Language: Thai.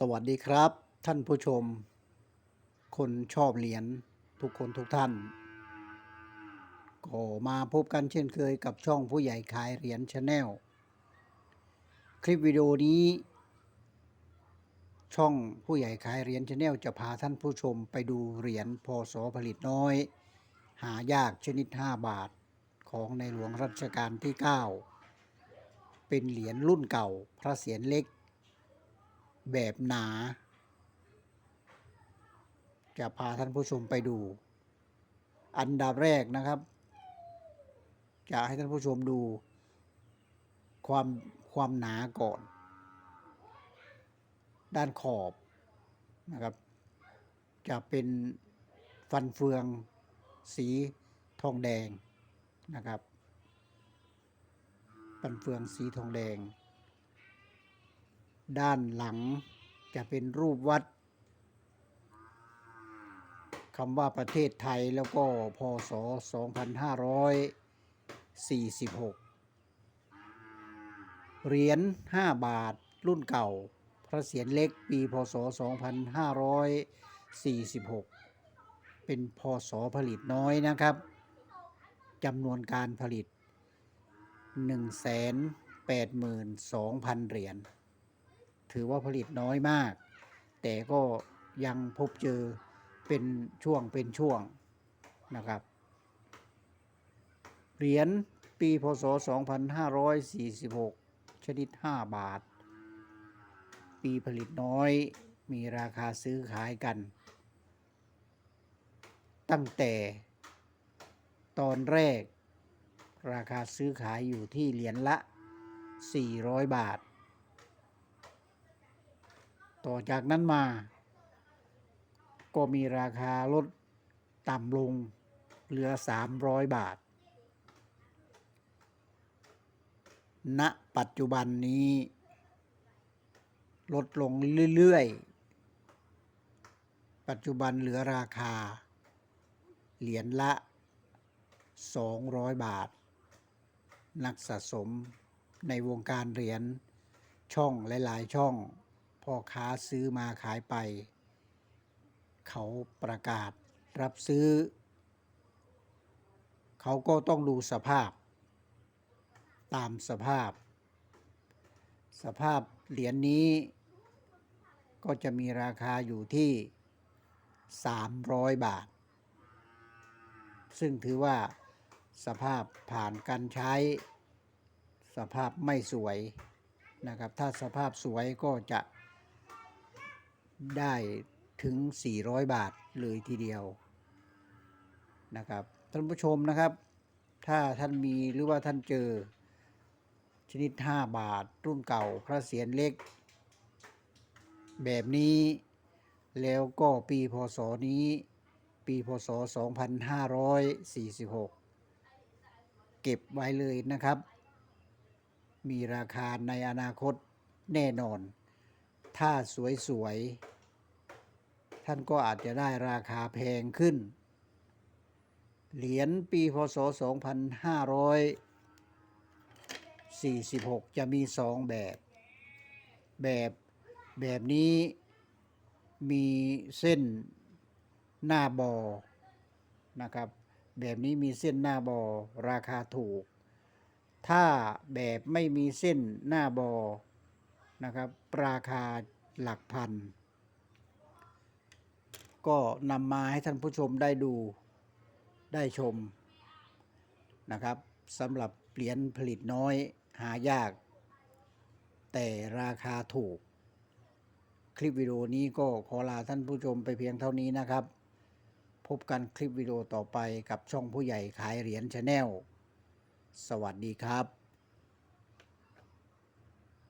สวัสดีครับ ท่านผู้ชม คนชอบเหรียญทุกคนทุกท่าน ก็มาพบกันเช่นเคยกับช่องผู้ใหญ่ขายเหรียญชาแนลคลิปวิดีโอนี้ ช่องผู้ใหญ่ขายเหรียญชาแนลจะพาท่านผู้ชมไปดูเหรียญพศผลิตน้อย หายากชนิด 5 บาทของในหลวงรัชกาลที่ 9 เป็นเหรียญรุ่นเก่าพระเศียรเล็ก แบบหนา จะพาท่านผู้ชมไปดู อันดับแรกนะครับ จะให้ท่านผู้ชมดู ความความหนาก่อน ด้านขอบนะครับ จะเป็นฟันเฟืองสีทองแดงนะครับฟันเฟืองสีทองแดง ด้านหลังจะเป็นรูปวัดคำว่าประเทศไทยแล้วก็พศ 2546 เหรียญ 5 บาทรุ่นเก่า พระเศียรเล็กปีพศ 2546 เป็นพศผลิตน้อยนะครับจำนวนการผลิต 182,000 เหรียญ ถือว่าผลิตน้อยมาก แต่ก็ยังพบเจอเป็นช่วงเป็นช่วงนะครับ เหรียญปีพศ 2546 ชนิด 5 บาท ปีผลิตน้อยมีราคาซื้อขายกัน ตั้งแต่ตอนแรก ราคาซื้อขายอยู่ที่เหรียญละ 400 บาท ต่อจากนั้นมา ก็มีราคาลดต่ำลงเหลือ 300 บาท ณ ปัจจุบันนี้ ลดลงเรื่อยๆ ปัจจุบันเหลือราคา เหรียญละ 200 บาท นักสะสมในวงการเหรียญช่องหลาย ๆ ช่อง พ่อค้าซื้อมาขายไป เขาประกาศรับซื้อ เขาก็ต้องดูสภาพ ตามสภาพ สภาพเหรียญนนี้ ก็จะมีราคาอยู่ที่ 300 บาท ซึ่งถือว่าสภาพผ่านการใช้ สภาพไม่สวยนะครับ ถ้าสภาพสวยก็จะ ได้ถึง 400 บาทเลยทีเดียวนะครับท่านผู้ชมนะครับ ถ้าท่านมีหรือว่าท่านเจอ ชนิด 5 บาท รุ่นเก่าพระเศียรเล็ก แบบนี้แล้วก็ปีพศนี้ ปีพศ 2546 เก็บไว้เลยนะครับ มีราคาในอนาคตแน่นอน ถ้าสวยๆ ท่านก็อาจจะได้ราคาแพงขึ้น เหรียญปีพศ 2546 จะมีสองแบบ แบบแบบนี้มีเส้นหน้าบอนะครับ แบบนี้มีเส้นหน้าบอราคาถูก ถ้าแบบไม่มีเส้นหน้าบอ นะครับราคาหลักพัน ก็นำมาให้ท่านผู้ชมได้ดูได้ชมนะครับสำหรับเหรียญผลิตน้อยหายาก แต่ราคาถูก คลิปวิดีโอนี้ก็ขอลาท่านผู้ชมไปเพียงเท่านี้นะครับ พบกันคลิปวิดีโอต่อไปกับช่องผู้ใหญ่ขายเหรียญชาแนลสวัสดีครับ